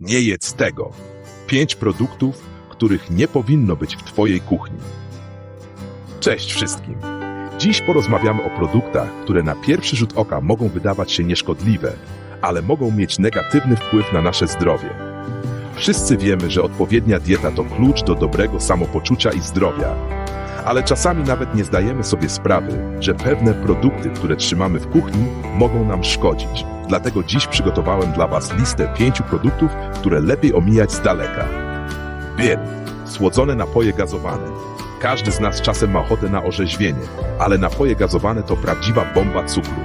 Nie jedz tego. Pięć produktów, których nie powinno być w Twojej kuchni. Cześć wszystkim. Dziś porozmawiamy o produktach, które na pierwszy rzut oka mogą wydawać się nieszkodliwe, ale mogą mieć negatywny wpływ na nasze zdrowie. Wszyscy wiemy, że odpowiednia dieta to klucz do dobrego samopoczucia i zdrowia. Ale czasami nawet nie zdajemy sobie sprawy, że pewne produkty, które trzymamy w kuchni, mogą nam szkodzić. Dlatego dziś przygotowałem dla Was listę pięciu produktów, które lepiej omijać z daleka. Bier. Słodzone napoje gazowane. Każdy z nas czasem ma ochotę na orzeźwienie, ale napoje gazowane to prawdziwa bomba cukru.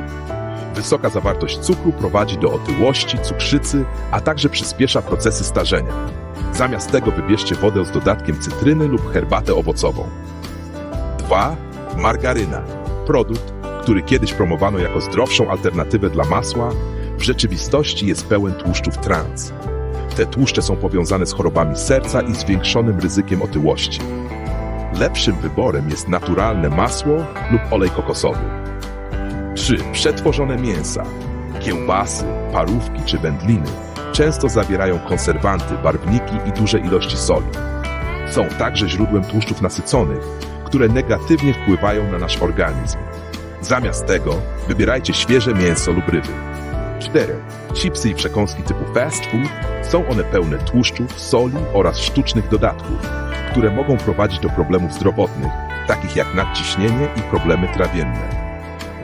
Wysoka zawartość cukru prowadzi do otyłości, cukrzycy, a także przyspiesza procesy starzenia. Zamiast tego wybierzcie wodę z dodatkiem cytryny lub herbatę owocową. 2. Margaryna. Produkt, który kiedyś promowano jako zdrowszą alternatywę dla masła, w rzeczywistości jest pełen tłuszczów trans. Te tłuszcze są powiązane z chorobami serca i zwiększonym ryzykiem otyłości. Lepszym wyborem jest naturalne masło lub olej kokosowy. 3. Przetworzone mięsa. Kiełbasy, parówki czy wędliny często zawierają konserwanty, barwniki i duże ilości soli. Są także źródłem tłuszczów nasyconych, które negatywnie wpływają na nasz organizm. Zamiast tego wybierajcie świeże mięso lub ryby. 4. Chipsy i przekąski typu fast food są one pełne tłuszczów, soli oraz sztucznych dodatków, które mogą prowadzić do problemów zdrowotnych, takich jak nadciśnienie i problemy trawienne.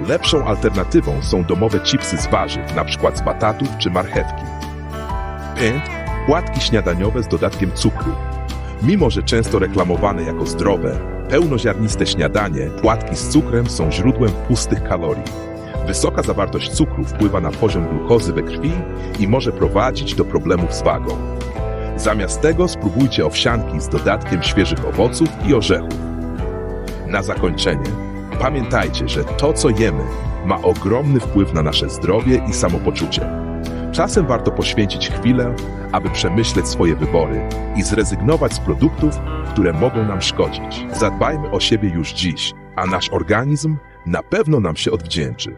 Lepszą alternatywą są domowe chipsy z warzyw, np. z batatów czy marchewki. 5. Płatki śniadaniowe z dodatkiem cukru. Mimo, że często reklamowane jako zdrowe, pełnoziarniste śniadanie, płatki z cukrem są źródłem pustych kalorii. Wysoka zawartość cukru wpływa na poziom glukozy we krwi i może prowadzić do problemów z wagą. Zamiast tego spróbujcie owsianki z dodatkiem świeżych owoców i orzechów. Na zakończenie, pamiętajcie, że to, co jemy, ma ogromny wpływ na nasze zdrowie i samopoczucie. Czasem warto poświęcić chwilę, aby przemyśleć swoje wybory i zrezygnować z produktów, które mogą nam szkodzić. Zadbajmy o siebie już dziś, a nasz organizm na pewno nam się odwdzięczy.